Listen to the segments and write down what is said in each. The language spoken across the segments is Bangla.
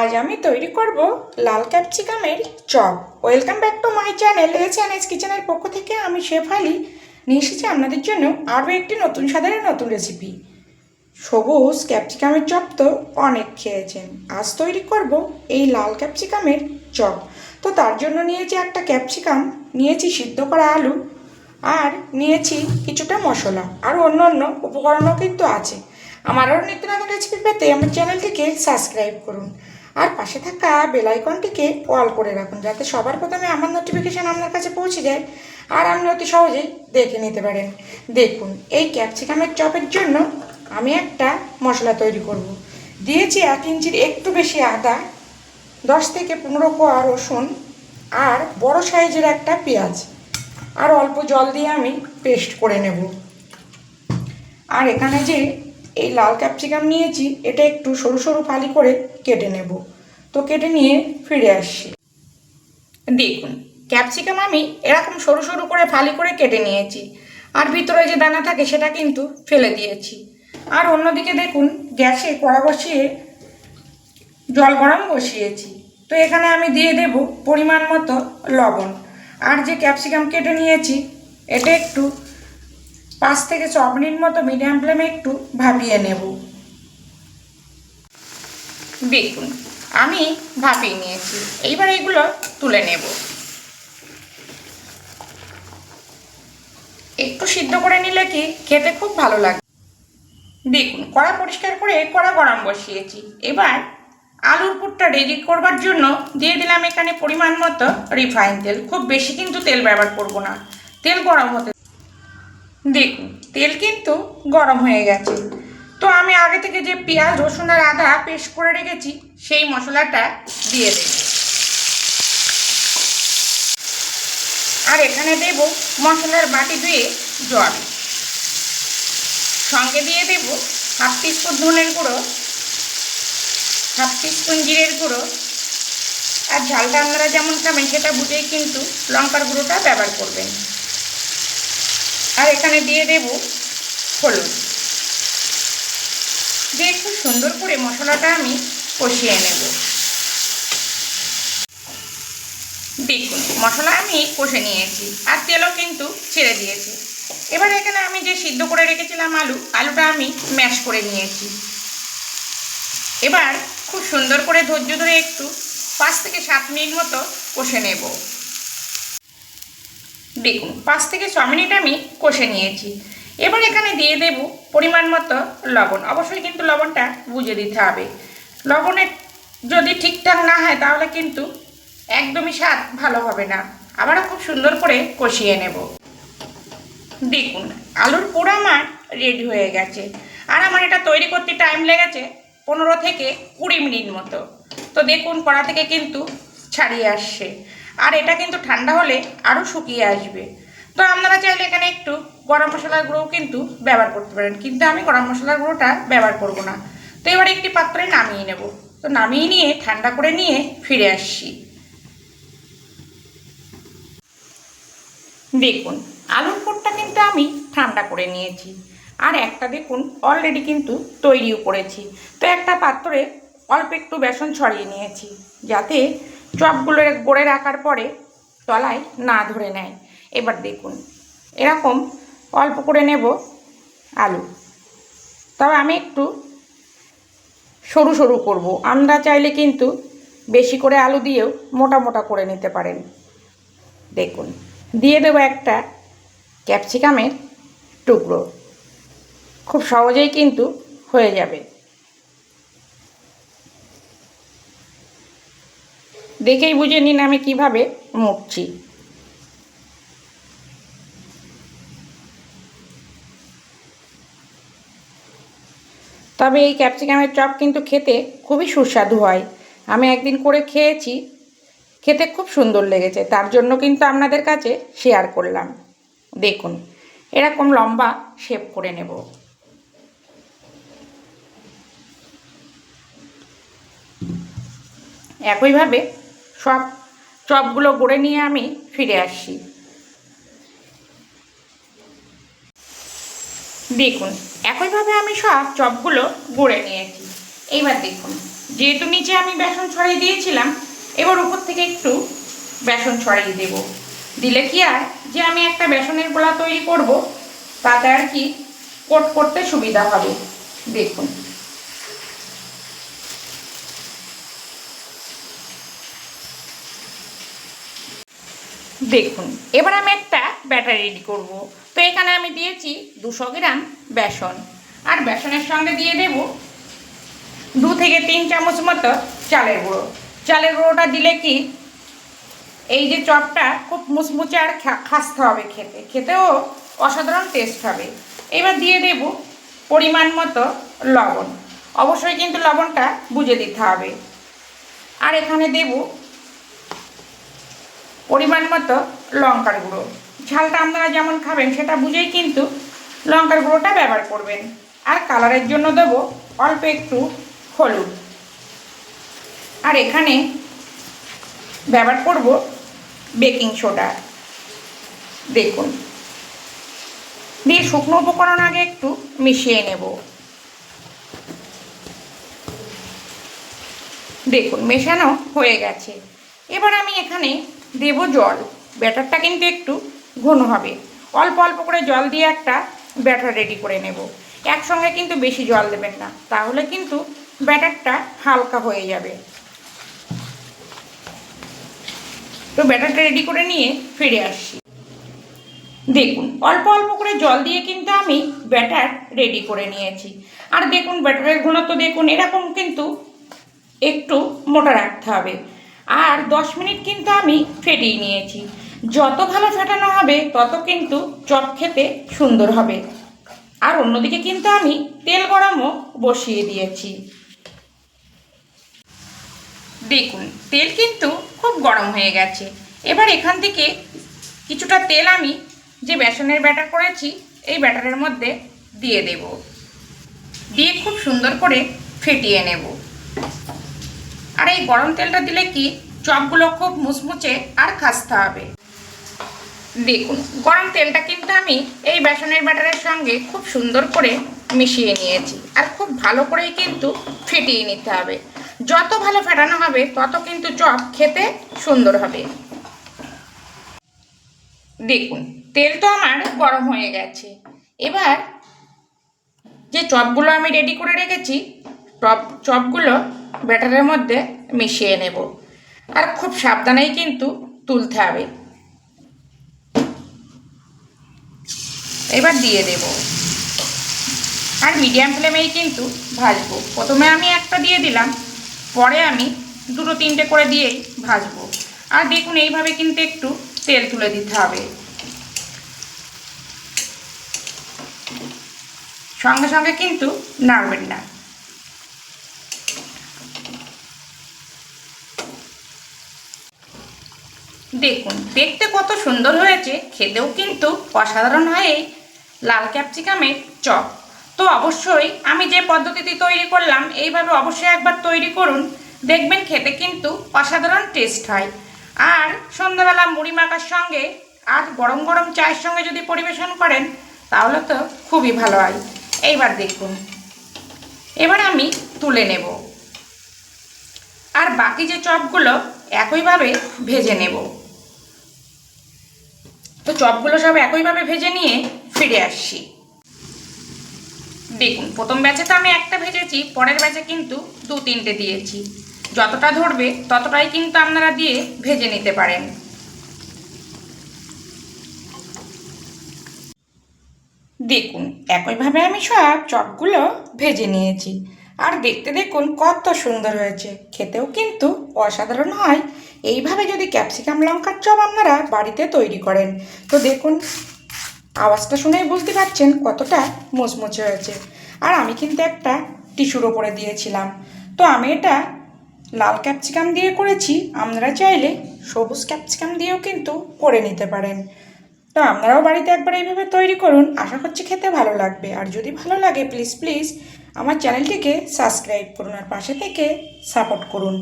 আজ আমি তৈরি করব লাল ক্যাপসিকামের chop. Welcome back to my channel A channel কিচেনের পক্ষ থেকে আমি শেফ আলি। নিয়ে এসেছি আপনাদের জন্য আরও একটি নতুন স্বাদের নতুন রেসিপি সবুজ ক্যাপসিকামের চপ তো অনেক খেয়েছেন। আজ তৈরি করব এই লাল ক্যাপসিকামের চপ। তো তার জন্য নিয়েছি একটা ক্যাপসিকাম, নিয়েছি সিদ্ধ করা আলু, আর নিয়েছি কিছুটা মশলা। আর অন্য অন্য উপকরণও কিন্তু আছে। আমার আরও নিত্য নতুন রেসিপি পেতে আমার চ্যানেলটিকে সাবস্ক্রাইব করুন। আর পাশে থাকা বেল আইকনটিকে অল করে রাখুন যাতে সবার প্রথমে আমার নোটিফিকেশান আপনার কাছে পৌঁছে যায়। আর আপনি অতি সহজেই দেখে নিতে পারেন। দেখুন, এই ক্যাপসিকামের চপের জন্য আমি একটা মশলা তৈরি করব। দিয়েছি এক ইঞ্চির একটু বেশি আদা, দশ থেকে পনেরো কোয়া রসুন আর বড় সাইজের একটা পেঁয়াজ। আর অল্প জল দিয়ে আমি পেস্ট করে নেব। আর এখানে যে এই লাল ক্যাপসিকাম নিয়েছি, এটা একটু সরু সরু ফালি করে কেটে নেব। তো কেটে নিয়ে ফিরে আসছি। দেখুন, ক্যাপসিকাম আমি এরকম সরু সরু করে ফালি করে কেটে নিয়েছি। আর ভিতরে যে দানা থাকে, সেটা কিন্তু ফেলে দিয়েছি। আর অন্যদিকে দেখুন, গ্যাসে কড়া বসিয়ে জল গরম বসিয়েছি। তো এখানে আমি দিয়ে দেব পরিমাণ মতো লবণ। আর যে ক্যাপসিকাম কেটে নিয়েছি, এটা একটু পাঁচ থেকে ছ মিনিট মতো মিডিয়াম ফ্লেমে একটু ভাপিয়ে নেব। দেখুন, আমি ভাপিয়ে নিয়েছি। এইবার এগুলো তুলে নেব। একটু সিদ্ধ করে নিলে কি খেতে খুব ভালো লাগে। দেখুন, কড়া পরিষ্কার করে কড়া গরম বসিয়েছি। এবার আলুর পুরটা রেডি করবার জন্য দিয়ে দিলাম এখানে পরিমাণ মতো রিফাইন তেল। খুব বেশি কিন্তু তেল ব্যবহার করব না। তেল গরম হতে দেখুন, তেল কিন্তু গরম হয়ে গেছে। তো আমি আগে থেকে যে পেঁয়াজ, রসুন আর আদা পেস্ট করে রেখেছি, সেই মশলাটা দিয়ে দেব। আর এখানে দেব মশলার বাটি ধুয়ে জল। সঙ্গে দিয়ে দেব হাফ টিস্পুন ধনের গুঁড়ো, হাফ টিস্পুন জিরের গুঁড়ো। আর ঝালটা আপনারা যেমন খাবেন, সেটা বুঝেই কিন্তু লঙ্কার গুঁড়োটা ব্যবহার করবেন। আর এখানে দিয়ে দেব হলুদ। দিয়ে খুব সুন্দর করে মশলাটা আমি কষিয়ে নেব। দেখুন, মশলা আমি কষে নিয়েছি আর তেলও কিন্তু ছেড়ে দিয়েছি। এবার এখানে আমি যে সিদ্ধ করে রেখেছিলাম আলু, আলুটা আমি ম্যাশ করে নিয়েছি। এবার খুব সুন্দর করে ধৈর্য ধরে একটু পাঁচ থেকে সাত মিনিট মতো কষে নেব। দেখুন, পাঁচ থেকে ছ মিনিট আমি কষে নিয়েছি। এবার এখানে দিয়ে দেব পরিমাণ মতো লবণ। অবশ্যই কিন্তু লবণটা বুঝে দিতে হবে। লবণের যদি ঠিকঠাক না হয়, তাহলে কিন্তু একদমই স্বাদ ভালো হবে না। আবারও খুব সুন্দর করে কষিয়ে নেব। দেখুন, আলুর পুরো আমার রেডি হয়ে গেছে। আর আমার এটা তৈরি করতে টাইম লেগেছে পনেরো থেকে কুড়ি মিনিট মতো। তো দেখুন, কড়া থেকে কিন্তু ছাড়িয়ে আসছে। আর এটা কিন্তু ঠান্ডা হলে আরও শুকিয়ে আসবে। তো আপনারা চাইলে এখানে একটু গরম মশলার গুঁড়োও কিন্তু ব্যবহার করতে পারেন। কিন্তু আমি গরম মশলার গুঁড়োটা ব্যবহার করব না। তো এবার একটি পাত্রে নামিয়ে নেব। তো নামিয়ে নিয়ে ঠান্ডা করে নিয়ে ফিরে আসছি। দেখুন, আলুর পুরটা কিন্তু আমি ঠান্ডা করে নিয়েছি। আর একটা দেখুন অলরেডি কিন্তু তৈরিও করেছি। তো একটা পাত্রে অল্প একটু বেসন ছড়িয়ে নিয়েছি, যাতে চপগুলো গড়ে রাখার পরে তলায় না ধরে নেয়। এবার দেখুন, এরকম অল্প করে নেব আলু। তবে আমি একটু সরু সরু করব। আমরা চাইলে কিন্তু বেশি করে আলু দিয়েও মোটা মোটা করে নিতে পারেন। দেখুন, দিয়ে দেবো একটা ক্যাপসিকামের টুকরো। খুব সহজেই কিন্তু হয়ে যাবে। দেখেই বুঝে নিন আমি কীভাবে মুড়ছি তবে এই ক্যাপসিকামের চপ কিন্তু খেতে খুবই সুস্বাদু হয়। আমি একদিন করে খেয়েছি, খেতে খুব সুন্দর লেগেছে, তার জন্য কিন্তু আপনাদের কাছে শেয়ার করলাম। দেখুন, এরকম লম্বা শেপ করে নেব। একইভাবে সব চপগুলো গড়ে নিয়ে আমি ফিরে আসছি দেখুন, একইভাবে আমি সব চপগুলো গড়ে নিয়েছি। এইবার দেখুন, যেহেতু নিচে আমি বেসন ছড়িয়ে দিয়েছিলাম, এবার উপর থেকে একটু বেসন ছড়িয়ে দেব। দিলে কি আর, যে আমি একটা বেসনের গোলা তৈরি করব, তাতে আর কি কোট করতে সুবিধা হবে। দেখুন দেখুন, এবার আমি একটা ব্যাটার রেডি করব। তো এখানে আমি দিয়েছি দুশো গ্রাম বেসন। আর বেসনের সঙ্গে দিয়ে দেব দু থেকে তিন চামচ মতো চালের গুঁড়ো। চালের গুঁড়োটা দিলে কি, এই যে চপটা খুব মুচমুচে আর খাসতে হবে খেতে। খেতেও অসাধারণ টেস্ট হবে। এবার দিয়ে দেব পরিমাণ মতো লবণ। অবশ্যই কিন্তু লবণটা বুঝে দিতে হবে। আর এখানে দেব পরিমাণ মতো লঙ্কার গুঁড়ো। ঝালটা আপনারা যেমন খাবেন সেটা বুঝেই কিন্তু লঙ্কার গুঁড়োটা ব্যবহার করবেন। আর কালারের জন্য দেবো অল্প একটু হলুদ। আর এখানে ব্যবহার করব বেকিং সোডা। দেখুন। দিয়ে শুকনো উপকরণ আগে একটু মিশিয়ে নেব। দেখুন, মেশানো হয়ে গেছে। এবার আমি এখানে দেব জল। ব্যাটারটা কিন্তু একটু ঘন হবে। অল্প অল্প করে জল দিয়ে একটা ব্যাটার রেডি করে নেব। একসঙ্গে কিন্তু বেশি জল দেবেন না। তাহলে কিন্তু ব্যাটারটা হালকা হয়ে যাবে। তো ব্যাটারটা রেডি করে নিয়ে ফিরে আসছি। দেখুন, অল্প অল্প করে জল দিয়ে কিন্তু আমি ব্যাটার রেডি করে নিয়েছি। আর দেখুন, ব্যাটারের ঘনত্ব দেখুন, এরকম কিন্তু একটু মোটা রাখতে হবে। আর দশ মিনিট কিন্তু আমি ফেটিয়ে নিয়েছি। যত ভালো ফেটানো হবে, তত কিন্তু চপ খেতে সুন্দর হবে। আর অন্যদিকে কিন্তু আমি তেল গরমও বসিয়ে দিয়েছি। দেখুন, তেল কিন্তু খুব গরম হয়ে গেছে। এবার এখান থেকে কিছুটা তেল আমি যে বেসনের ব্যাটার করেছি, এই ব্যাটারের মধ্যে দিয়ে দেব। দিয়ে খুব সুন্দর করে ফেটিয়ে নেব। আর এই গরম তেলটা দিলে কি চপগুলো খুব মুচমুচে আর খাস্তে হবে? দেখুন, গরম তেলটা কিন্তু আমি এই বেসনের ব্যাটারের সঙ্গে খুব সুন্দর করে মিশিয়ে নিয়েছি আর খুব ভালো করেই কিন্তু ফেটিয়ে নিতে হবে। যত ভালো ফেটানো হবে, তত কিন্তু চপ খেতে সুন্দর হবে। দেখুন, তেল তো আমার গরম হয়ে গেছে। এবার যে চপগুলো আমি রেডি করে রেখেছি, টপ, চপগুলো ব্যাটারের মধ্যে মিশিয়ে নেব। আর খুব সাবধানেই কিন্তু তুলতে হবে। এবার দিয়ে দেব। আর মিডিয়াম ফ্লেমেই কিন্তু ভাজবো। প্রথমে আমি একটা দিয়ে দিলাম, পরে আমি দুটো তিনটে করে দিয়েই ভাজবো। আর দেখুন, এইভাবে কিন্তু একটু তেল তুলে দিতে হবে। সঙ্গে সঙ্গে কিন্তু নাড়বেন না। দেখুন, দেখতে কত সুন্দর হয়েছে, খেতেও কিন্তু অসাধারণ হয় লাল ক্যাপসিকামের চপ। তো অবশ্যই আমি যে পদ্ধতিতে তৈরি করলাম, এইভাবে অবশ্যই একবার তৈরি করুন। দেখবেন খেতে কিন্তু অসাধারণ টেস্ট হয়। আর সন্ধ্যাবেলা মুড়ি মাখার সঙ্গে, আর গরম গরম চায়ের সঙ্গে যদি পরিবেশন করেন, তাহলে তো খুবই ভালো হয়। এইবার দেখুন। এবার আমি তুলে নেব। আর বাকি যে চপগুলো, একইভাবে ভেজে নেব। তো চপগুলো সব একইভাবে ভেজে নিয়ে ফিরে আসছি। দেখুন, প্রথম ব্যাচে তো আমি একটা ভেজেছি, পরের ব্যাচে কিন্তু দু তিনটে দিয়েছি। যতটা ধরবে, ততটাই কিন্তু আপনারা দিয়ে ভেজে নিতে পারেন। দেখুন, একইভাবে আমি সব চপগুলো ভেজে নিয়েছি। আর দেখতে দেখুন কত সুন্দর হয়েছে। খেতেও কিন্তু অসাধারণ হয়। এইভাবে যদি ক্যাপসিকাম লঙ্কার চপ আপনারা বাড়িতে তৈরি করেন, তো দেখুন, আওয়াজটা শুনেই বুঝতে পারছেন কতটা মুচমুচে হয়েছে। আর আমি কিন্তু একটা টিস্যুর ওপরে দিয়েছিলাম। তো আমি এটা লাল ক্যাপসিকাম দিয়ে করেছি, আপনারা চাইলে সবুজ ক্যাপসিকাম দিয়েও কিন্তু করে নিতে পারেন। তো আপনারাও বাড়িতে একবার এইভাবে তৈরি করুন, আশা করছি খেতে ভালো লাগবে। আর যদি ভালো লাগে প্লিজ প্লিজ আমার চ্যানেলটিকে সাবস্ক্রাইব করুন আর পাশে থেকে সাপোর্ট করুন।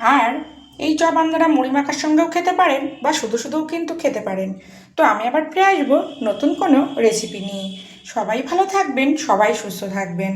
আর এই চপ আপনারা মুড়ি মাখার সঙ্গেও খেতে পারেন বা শুধু শুধুও কিন্তু খেতে পারেন। তো আমি আবার ফিরে আসব নতুন কোনো রেসিপি নিয়ে। সবাই ভালো থাকবেন, সবাই সুস্থ থাকবেন।